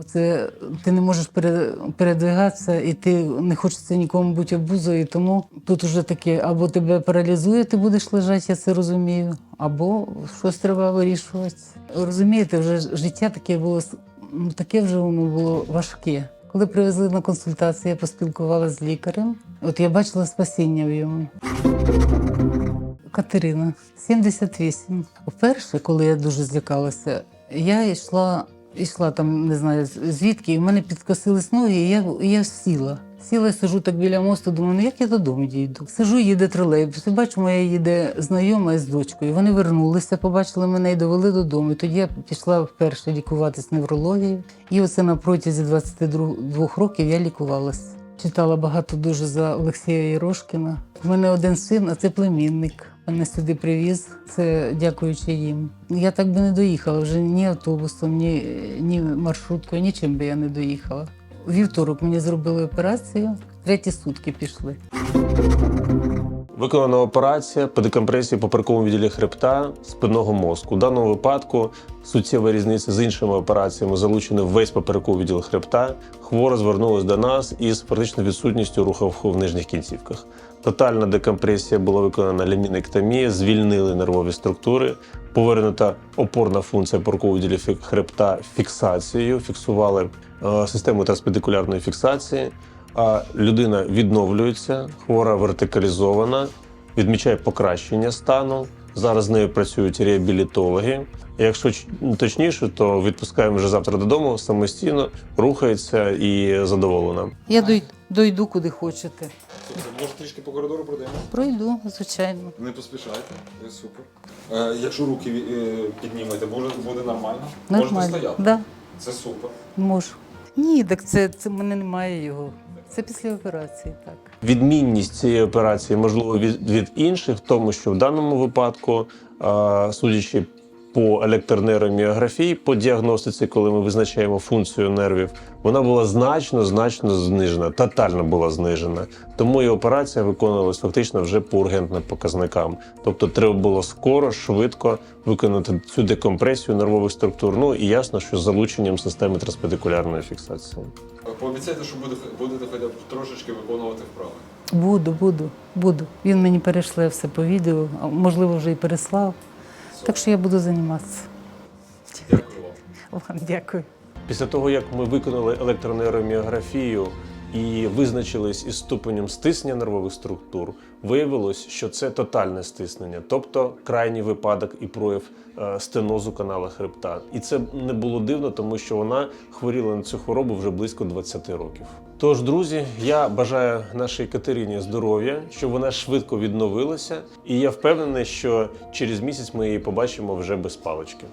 Оце ти не можеш пере- передвигатися, і ти не хочеться нікому бути обузою. Тому тут вже таке, або тебе паралізує, ти будеш лежати, я це розумію, або щось треба вирішувати. Розумієте, вже життя таке було ну, таке вже воно було важке. Коли привезли на консультацію, я поспілкувалася з лікарем. От я бачила спасіння в йому. Катерина, 78. Вперше, коли я дуже злякалася, я йшла, йшла там, не знаю звідки, і в мене підкосились ноги, і я, і я сіла. Сіла, сижу так біля мосту, думаю, ну як я додому дійду? Сижу, їде тролейбус. І бачу, моя їде знайома із дочкою. Вони вернулися, побачили мене і довели додому. І тоді я пішла вперше лікуватись неврологією. І оце на протязі 22 років я лікувалась. Читала багато дуже за Олексія Єрошкіна. У мене один син, а це племінник. Мене сюди привіз. Це дякуючи їм. Я так би не доїхала вже ні автобусом, ні, ні маршруткою, нічим би я не доїхала. У вівторок мені зробили операцію, треті сутки пішли. Виконана операція по декомпресії поперековому відділі хребта спинного мозку. У даному випадку суттєва різниця з іншими операціями залучений весь поперековий відділ хребта. Хвора звернулась до нас із практично відсутністю рухавку в нижніх кінцівках. Тотальна декомпресія була виконана лямінектомія, звільнили нервові структури, повернута опорна функція поперекового відділі хребта фіксацією, фіксували е, систему транспедикулярної фіксації. А людина відновлюється, хвора вертикалізована, відмічає покращення стану. Зараз з нею працюють реабілітологи. Якщо точніше, то відпускаємо вже завтра додому самостійно, рухається і задоволена. Я дойду, дойду куди хочете. Може трішки по коридору пройдемо? Пройду, звичайно. Не поспішайте, це супер. Е, якщо руки е, піднімете, буде, буде нормально? Можете стояти. Да, Це супер. можу. Ні, так це, це в мене немає його. Це після операції, так. Відмінність цієї операції можливо від, від інших, в тому, що в даному випадку, судячи по електронейроміографії, по діагностиці, коли ми визначаємо функцію нервів, вона була значно значно знижена, тотально була знижена. Тому і операція виконувалась фактично вже по ургентним показникам. Тобто, треба було скоро, швидко виконати цю декомпресію нервових структур. Ну і ясно, що з залученням системи транспедикулярної фіксації. Пообіцяйте, що буде, будете хоча б трошечки виконувати вправи. Буду, буду, буду. Він мені перейшле все по відео, а можливо, вже і переслав. Так що я буду займатися. Дякую вам. Дякую. Після того, як ми виконали електронейроміографію і визначились із ступенем стиснення нервових структур, виявилось, що це тотальне стиснення, тобто крайній випадок і прояв е, стенозу канала хребта. І це не було дивно, тому що вона хворіла на цю хворобу вже близько 20 років. Тож, друзі, я бажаю нашій Катерині здоров'я, щоб вона швидко відновилася, і я впевнений, що через місяць ми її побачимо вже без палички.